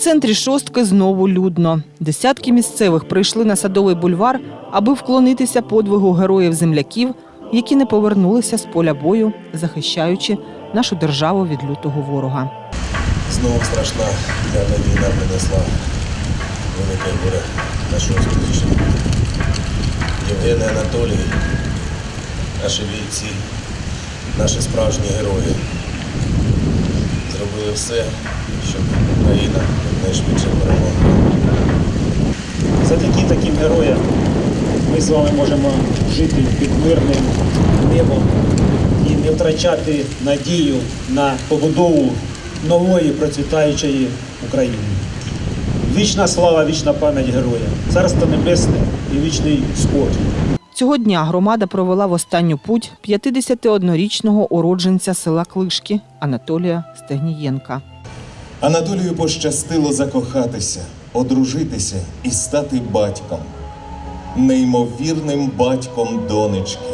центрі шостки знову людно. Десятки місцевих прийшли на садовий бульвар, аби вклонитися подвигу героїв земляків, які не повернулися з поля бою, захищаючи нашу державу від лютого ворога. Знову страшна п'ята війна принесла велике горе нашого співвітчизників. Євген Анатолій, наші бійці, наші справжні герої. Зробили все, щоб Україна якнайшвидше перемогла. Завдяки таким героям ми з вами можемо жити під мирним небом і не втрачати надію на побудову нової процвітаючої України. Вічна слава, вічна пам'ять героя, царство небесне і вічний спокій. Цього дня громада провела в останню путь 51-річного уродженця села Клишки Анатолія Стегнієнка. Анатолію пощастило закохатися, одружитися і стати батьком, неймовірним батьком донечки.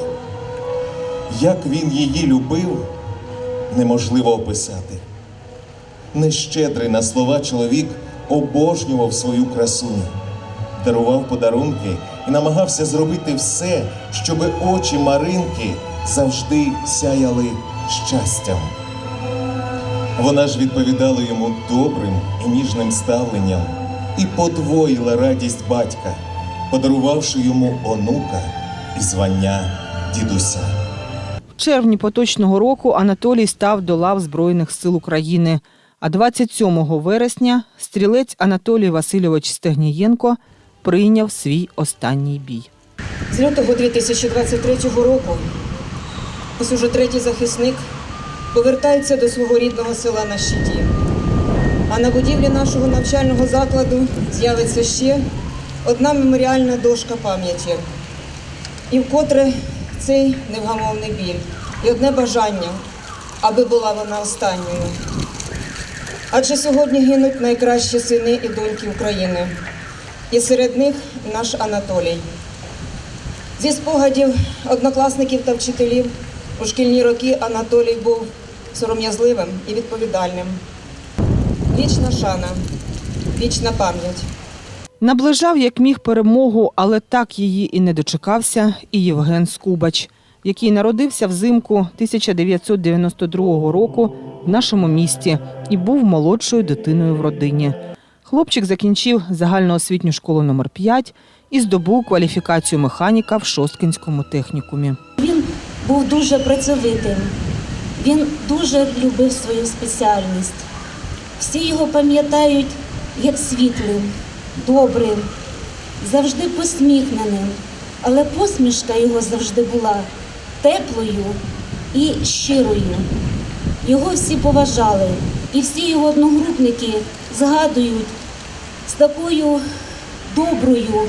Як він її любив, неможливо описати. Нещедрий на слова чоловік обожнював свою красуню, дарував подарунки і намагався зробити все, щоб очі Маринки завжди сяяли щастям. Вона ж відповідала йому добрим і ніжним ставленням і подвоїла радість батька, подарувавши йому онука і звання дідуся. В червні поточного року Анатолій став до лав Збройних сил України. А 27 вересня стрілець Анатолій Васильович Стегнієнко прийняв свій останній бій. З лютого 2023 року ось уже третій захисник повертається до свого рідного села на щиті. А на будівлі нашого навчального закладу з'явиться ще одна меморіальна дошка пам'яті. І вкотре цей невгамовний біль і одне бажання, аби була вона останньою. Адже сьогодні гинуть найкращі сини і доньки України. І серед них наш Анатолій. Зі спогадів однокласників та вчителів у шкільні роки Анатолій був сором'язливим і відповідальним. Вічна шана, вічна пам'ять. Наближав як міг перемогу, але так її і не дочекався і Євген Скубач, який народився взимку 1992 року в нашому місті і був молодшою дитиною в родині. Хлопчик закінчив загальноосвітню школу номер 5 і здобув кваліфікацію механіка в Шосткинському технікумі. Він був дуже працьовитим, він дуже любив свою спеціальність. Всі його пам'ятають як світлим, добрим, завжди посміхненим, але посмішка його завжди була теплою і щирою. Його всі поважали, і всі його одногрупники згадують з такою доброю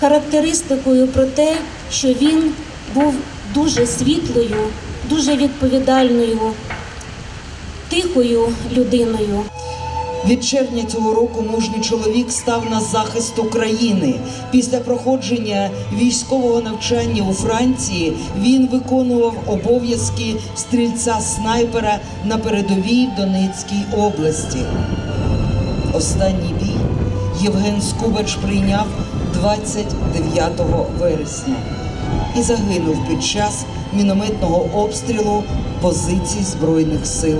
характеристикою про те, що він був дуже світлою, дуже відповідальною, тихою людиною. Від червня цього року мужній чоловік став на захист України. Після проходження військового навчання у Франції він виконував обов'язки стрільця снайпера на передовій Донецькій області. Останній бій Євген Скубач прийняв 29 вересня і загинув під час мінометного обстрілу позицій Збройних сил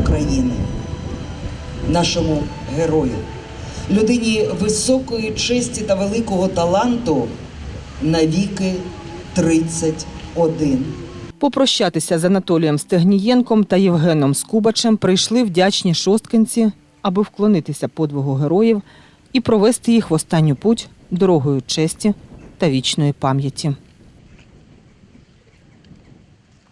України нашому герою, людині високої честі та великого таланту навіки 31. Попрощатися з Анатолієм Стегнієнком та Євгеном Скубачем прийшли вдячні шосткинці, аби вклонитися подвигу героїв і провести їх в останню путь дорогою честі та вічної пам'яті.